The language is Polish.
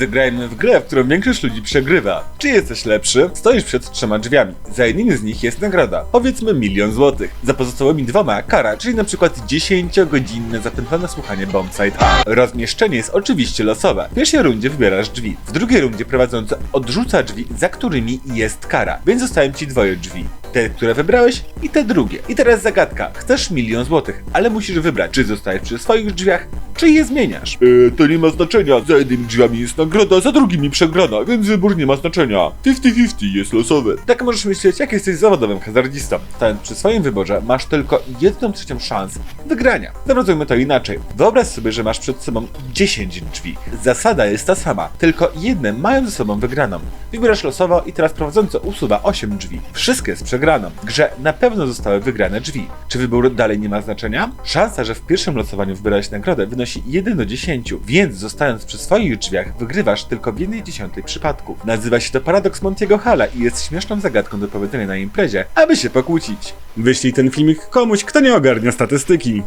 Zagrajmy w grę, w którą większość ludzi przegrywa. Czy jesteś lepszy? Stoisz przed trzema drzwiami. Za jednymi z nich jest nagroda, powiedzmy milion złotych. Za pozostałymi dwoma kara, czyli na przykład 10-godzinne zapętlone słuchanie Bombside A. Rozmieszczenie jest oczywiście losowe. W pierwszej rundzie wybierasz drzwi. W drugiej rundzie prowadzący odrzuca drzwi, za którymi jest kara, więc zostają ci dwoje drzwi. Te, które wybrałeś i te drugie. I teraz zagadka. Chcesz milion złotych, ale musisz wybrać, czy zostajesz przy swoich drzwiach, czy je zmieniasz. Eee, to nie ma znaczenia. Za jednymi drzwiami jest nagroda, za drugimi przegrana, więc wybór nie ma znaczenia. 50-50 jest losowy. Tak możesz myśleć, jak jesteś zawodowym hazardzistą. Stając przy swoim wyborze, masz tylko jedną trzecią szans wygrania. Zawracajmy to inaczej. Wyobraź sobie, że masz przed sobą 10 drzwi. Zasada jest ta sama, tylko jedne mają ze sobą wygraną. Wybierasz losowo i teraz prowadzący usuwa 8 drzwi. Wszystkie z grze na pewno zostały wygrane drzwi. Czy wybór dalej nie ma znaczenia? Szansa, że w pierwszym losowaniu wybrałeś nagrodę wynosi 1 do 10, więc zostając przy swoich drzwiach wygrywasz tylko w 1 dziesiątej przypadków. Nazywa się to paradoks Montiego Hala i jest śmieszną zagadką do powiedzenia na imprezie, aby się pokłócić. Wyślij ten filmik komuś, kto nie ogarnia statystyki.